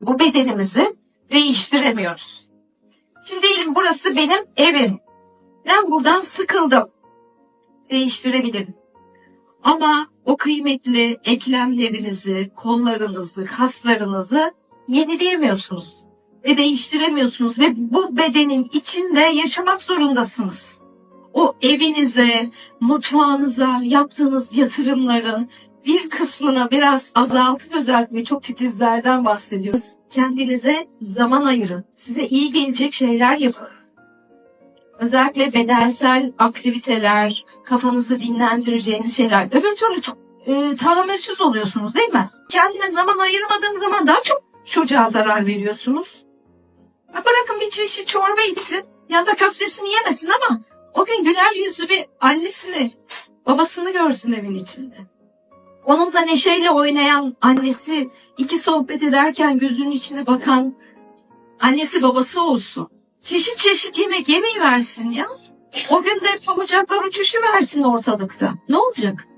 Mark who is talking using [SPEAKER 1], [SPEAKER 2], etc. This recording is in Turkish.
[SPEAKER 1] bu bedenimizi değiştiremiyoruz. Şimdi diyelim burası benim evim. Ben buradan sıkıldım. Değiştirebilirim. Ama o kıymetli eklemlerinizi, kollarınızı, kaslarınızı yenileyemiyorsunuz. Ve değiştiremiyorsunuz ve bu bedenin içinde yaşamak zorundasınız. O evinize, mutfağınıza yaptığınız yatırımların bir kısmını biraz azaltıp özellikle çok titizlerden bahsediyoruz. Kendinize zaman ayırın. Size iyi gelecek şeyler yapın. Özellikle bedensel aktiviteler, kafanızı dinlendireceğiniz şeyler. Öbür türlü çok e, tahammülsüz oluyorsunuz değil mi? Kendine zaman ayırmadığınız zaman daha çok çocuğa zarar veriyorsunuz. Bırakın bir çeşit çorba içsin ya da köftesini yemesin ama o gün güler yüzlü bir annesini, babasını görsün evin içinde. Onunla neşeyle oynayan annesi, iki sohbet ederken gözünün içine bakan annesi babası olsun. Çeşit çeşit yemek yemeyi versin ya. O gün de pamucaklar uçuşu versin ortalıkta. Ne olacak?